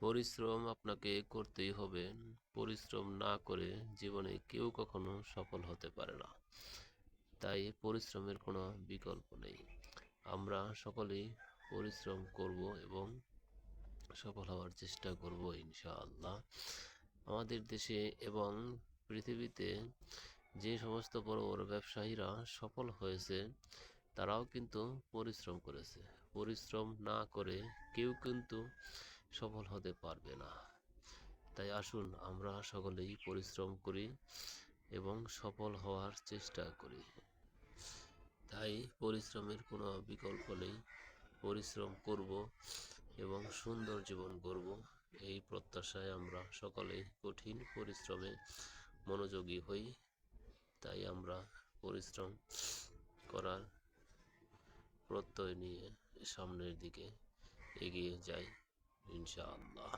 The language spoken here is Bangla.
পরিশ্রম আপনাকে করতেই হবে। পরিশ্রম না করে জীবনে কেউ কখনো সফল হতে পারে না। তাই পরিশ্রমের কোনো বিকল্প নেই। আমরা সকলেই পরিশ্রম করব এবং সফল হওয়ার চেষ্টা করব ইনশাআল্লাহ। আমাদের দেশে এবং পৃথিবীতে যে সমস্ত বড় বড় ব্যবসায়ীরা সফল হয়েছে, তারাও কিন্তু পরিশ্রম করেছে। পরিশ্রম না করে কেউ কিন্তু সফল হতে পারবে না। তাই আসুন আমরা সকলেই পরিশ্রম করি এবং সফল হওয়ার চেষ্টা করি। তাই পরিশ্রমের কোনো বিকল্প নেই। পরিশ্রম করব এবং সুন্দর জীবন করব এই প্রত্যাশায় আমরা সকলেই কঠিন পরিশ্রমে মনোযোগী হই। তাই আমরা পরিশ্রম করার প্রত্যয় নিয়ে সামনের দিকে এগিয়ে যাই। ইনশাআল্লাহ